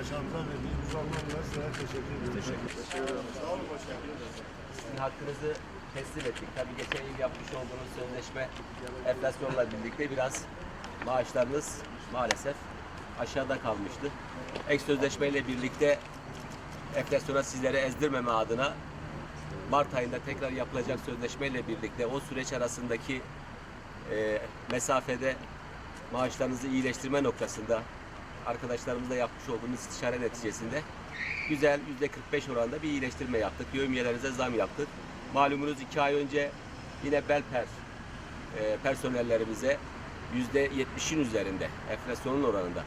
aşağımıza verdiğiniz anlamda size teşekkür ediyorum. Teşekkür ederim. Sağ olun başkanım. Sizin hakkınızı teslim ettik. Tabii geçen yıl yapmış olduğunuz sözleşme enflasyonla birlikte biraz maaşlarınız maalesef aşağıda kalmıştı. Ek sözleşmeyle birlikte enflasyona sizleri ezdirmeme adına Mart ayında tekrar yapılacak sözleşmeyle birlikte o süreç arasındaki e, mesafede maaşlarınızı iyileştirme noktasında arkadaşlarımızla yapmış olduğumuz istişare neticesinde güzel %45 oranında bir iyileştirme yaptık. Yövmiyelerinize zam yaptık. Malumunuz iki ay önce yine Belper e, personellerimize %70'in üzerinde enflasyonun oranında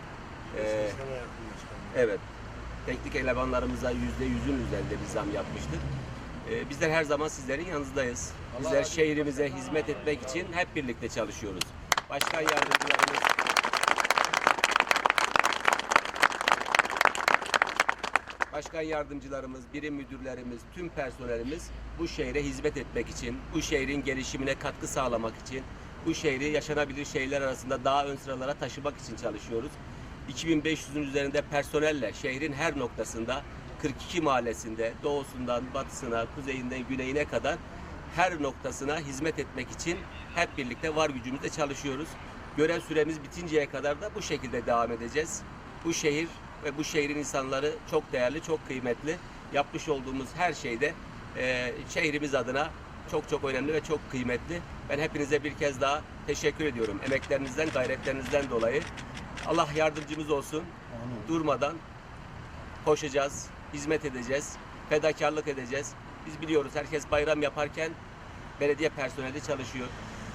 e. Evet. Teknik elemanlarımıza yüzde yüzün üzerinde bir zam yapmıştık. Ee, bizler her zaman sizlerin yanınızdayız. Bizler şehrimize hizmet etmek için hep birlikte çalışıyoruz. Başkan yardımcılarımız, başkan yardımcılarımız, birim müdürlerimiz, tüm personelimiz bu şehre hizmet etmek için, bu şehrin gelişimine katkı sağlamak için, bu şehri yaşanabilir şehirler arasında daha ön sıralara taşımak için çalışıyoruz. 2500'ün üzerinde personelle şehrin her noktasında 42 mahallesinde doğusundan batısına, kuzeyinden güneyine kadar her noktasına hizmet etmek için hep birlikte var gücümüzle çalışıyoruz. Görev süremiz bitinceye kadar da bu şekilde devam edeceğiz. Bu şehir ve bu şehrin insanları çok değerli, çok kıymetli. Yapmış olduğumuz her şeyde e, şehrimiz adına çok çok önemli ve çok kıymetli. Ben hepinize bir kez daha teşekkür ediyorum. Emeklerinizden, gayretlerinizden dolayı. Allah yardımcımız olsun. Durmadan koşacağız, hizmet edeceğiz, fedakarlık edeceğiz. Biz biliyoruz herkes bayram yaparken belediye personeli çalışıyor.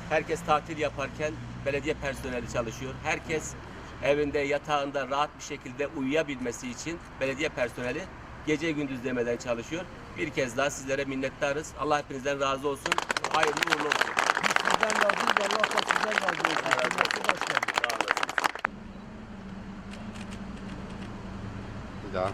Herkes tatil yaparken belediye personeli çalışıyor. Herkes evinde, yatağında rahat bir şekilde uyuyabilmesi için belediye personeli gece gündüz demeden çalışıyor. Bir kez daha sizlere minnettarız. Allah hepinizden razı olsun. Hayırlı uğurlu olsun. Sizden razıyız. Allah da sizden razı olsun. Kıymetli başkanım. Bir daha.